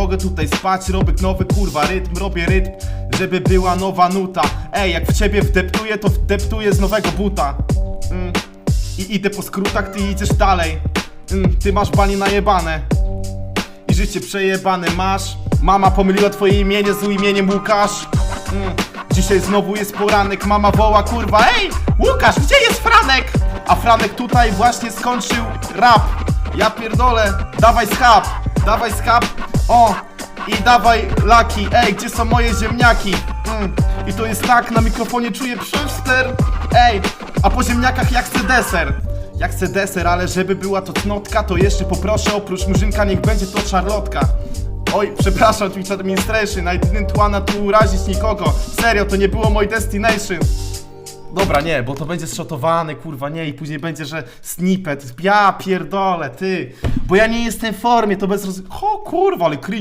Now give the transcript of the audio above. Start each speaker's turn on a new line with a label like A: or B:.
A: mogę tutaj spać, robię nowy kurwa rytm, robię rytm, żeby była nowa nuta. Ej, jak w ciebie wdeptuję, to wdeptuję z nowego buta. Mm. I idę po skrótach, ty idziesz dalej. Mm. Ty masz banie najebane. I życie przejebane masz. Mama pomyliła twoje imienie z imieniem Łukasz. Mm. Dzisiaj znowu jest poranek, mama woła kurwa Ej, Łukasz, gdzie jest Franek? A Franek tutaj właśnie skończył rap Ja pierdolę, dawaj schab, dawaj schab O, i dawaj laki Ej, gdzie są moje ziemniaki? Mm. I to jest tak, na mikrofonie czuję przyster Ej, a po ziemniakach jak chcę deser ja chcę deser, ale żeby była to cnotka, to jeszcze poproszę oprócz murzynka niech będzie to szarlotka. Oj, przepraszam, Twitch Administration, I didn't wanna tu urazić nikogo. Serio, to nie było mój destination. Dobra, nie, bo to będzie zszotowane, kurwa, nie, i później będzie, że snippet. Ja pierdolę, ty. Bo ja nie jestem w formie, to bez roz... O kurwa, ale cringe.